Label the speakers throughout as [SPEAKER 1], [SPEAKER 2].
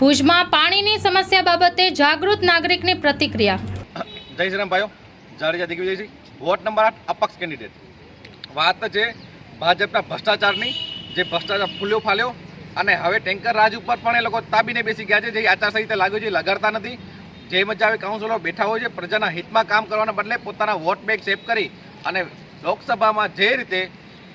[SPEAKER 1] ભુજમાં પાણીની સમસ્યા બાબતે જાગૃત નાગરિકની પ્રતિક્રિયા.
[SPEAKER 2] જય શ્રી ભાઈઓ, જાડેજા દિગ્વિજયસિંહ વોર્ડ નંબર આઠ, અપક્ષ કેન્ડિડેટ. વાત છે ભાજપના ભ્રષ્ટાચારની, જે ભ્રષ્ટાચાર ફૂલ્યો ફાલ્યો અને હવે ટેન્કર રાજ ઉપર પણ એ લોકો તાબીને બેસી ગયા છે, જે આચારસંહિતા લાગ્યું છે લગાડતા નથી. જે મજા આવે કાઉન્સિલરો બેઠા હોય છે, પ્રજાના હિતમાં કામ કરવાના બદલે પોતાના વોટ બેગ સેવ કરી અને લોકસભામાં જે રીતે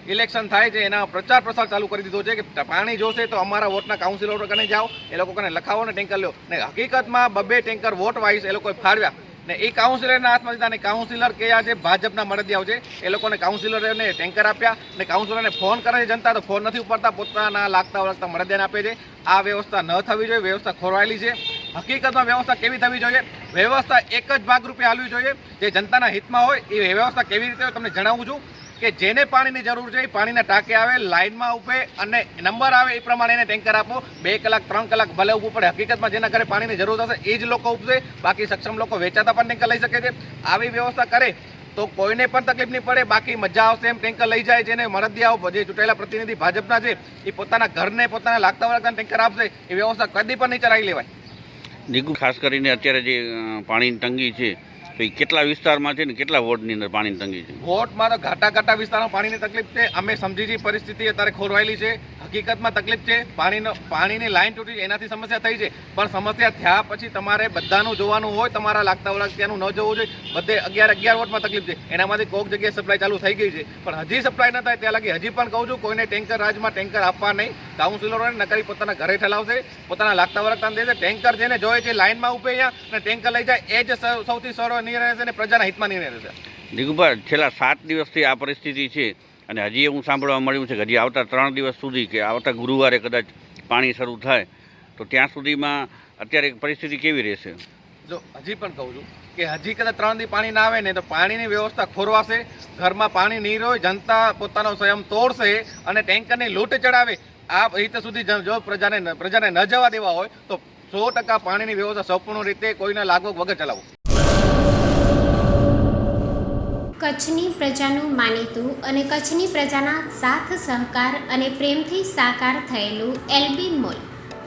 [SPEAKER 2] ઇલેક્શન થાય છે, એના પ્રચાર પ્રસાર ચાલુ કરી દીધો છે કે પાણી જોશે તો અમારા વોટના કાઉન્સિલરો કને જાઓ, એ લોકો કને લખાવો ને ટેન્કર લ્યો ને હકીકતમાં બબે ટેન્કર વોટ વાઇઝ એ લોકોએ ફાળવ્યા. ને એ કાઉન્સિલરના હાથમાં દીધા ને કાઉન્સિલર કયા છે, ભાજપના મળદિયાઓ છે, એ લોકોને કાઉન્સિલરને ટેન્કર આપ્યા ને કાઉન્સિલરને ફોન કરે છે જનતા, તો ફોન નથી ઉપડતા, પોતાના લાગતા વળગતા મળદિયાને આપે છે. આ વ્યવસ્થા ન થવી જોઈએ, વ્યવસ્થા ખોરવાયેલી છે. હકીકતમાં વ્યવસ્થા કેવી થવી જોઈએ? વ્યવસ્થા એક જ ભાગરૂપે હાલવી જોઈએ. જે જનતાના હિતમાં હોય, એ વ્યવસ્થા કેવી રીતે તમને જણાવું છું. કે જેને પાણીની જરૂર છે એ પાણીના ટાંકે આવે, લાઇનમાં ઉભે અને નંબર આવે એ પ્રમાણે એને ટેન્કર આપો. બે કલાક, ત્રણ કલાક ભલે ઊભું પડે. હકીકતમાં જેના ઘરે પાણીની જરૂર થશે, એ જ લોકો ઉપજે. બાકી સક્ષમ લોકો વેચાતા પણ ટેન્કર લઈ શકે છે. આવી વ્યવસ્થા કરે તો કોઈને પણ તકલીફ નહીં પડે. બાકી મજા આવશે એમ ટેન્કર લઈ જાય જેને મરદિયાઓ, જે ચૂંટાયેલા પ્રતિનિધિ ભાજપના છે, એ પોતાના ઘરને પોતાના લાગતા વળગતા ટેન્કર આપશે. એ વ્યવસ્થા કદી પણ નહીં ચલાવી લેવાય.
[SPEAKER 3] નિગુ ખાસ કરીને અત્યારે જે પાણીની તંગી છે કેટલા વિસ્તારમાં છે ને કેટલા વોર્ડની અંદર પાણીની તંગી છે?
[SPEAKER 2] વોટમાં તો ઘાટા ઘાટા વિસ્તારમાં પાણીની તકલીફ છે. અમે સમજી છીએ પરિસ્થિતિ અત્યારે ખોરવાયેલી છે. હકીકતમાં તકલીફ છે. પાણીનો પાણીની લાઈન તૂટી છે. એનાથી સમસ્યા થઈ છે. પણ સમસ્યા થયા પછી તમારે બધાનું જોવાનું હોય, તમારા લાગતા વળગતાનું ન જોવું જોઈએ. બધે અગિયાર અગિયાર વોટમાં તકલીફ છે. એનામાંથી કોઈક જગ્યાએ સપ્લાય ચાલુ થઈ ગઈ છે. પણ હજી સપ્લાય ન થાય ત્યાં લાગી. હજી પણ કહું છું, કોઈને ટેન્કર રાજમાં ટેન્કર આપવા નહીં. કાઉન્સિલરોને નકરી પોતાના ઘરે ઠલાવશે પોતાના લાગતા વળગતા દેશે. ટેન્કર જેને જોઈએ છે લાઇનમાં ઉભે અહીંયા અને ટેન્કર લઈ જાય, એ જ સૌથી સરળ નિર્ણય રહેશે અને પ્રજાના હિતમાં નિર્ણય રહેશે.
[SPEAKER 3] નિગુભાઈ છેલ્લા સાત દિવસથી આ પરિસ્થિતિ છે અને હજી એવું સાંભળવા મળ્યું છે કે હજી આવતા ત્રણ દિવસ સુધી કે આવતા ગુરુવારે કદાચ પાણી શરૂ થાય, તો ત્યાં સુધીમાં અત્યારે પરિસ્થિતિ કેવી રહેશે?
[SPEAKER 2] જો હજી પણ કહું છું કે હજી કદાચ ત્રણ દી પાણી ના આવે ને તો પાણીની વ્યવસ્થા ખોરવાશે, ઘરમાં પાણી નહીં હોય જનતા પોતાનો સ્વયં તોડશે અને ટેન્કરની લૂંટ ચડાવે. આ રીતે સુધી જો પ્રજાને પ્રજાને ન જવા દેવા હોય તો સો ટકા પાણીની વ્યવસ્થા સંપૂર્ણ રીતે કોઈને લાગવગ વગર ચલાવો.
[SPEAKER 4] કચ્છની પ્રજાનું માનીતું અને કચ્છની પ્રજાના સાથ સહકાર અને પ્રેમથી સાકાર થયેલું એલબી મોલ.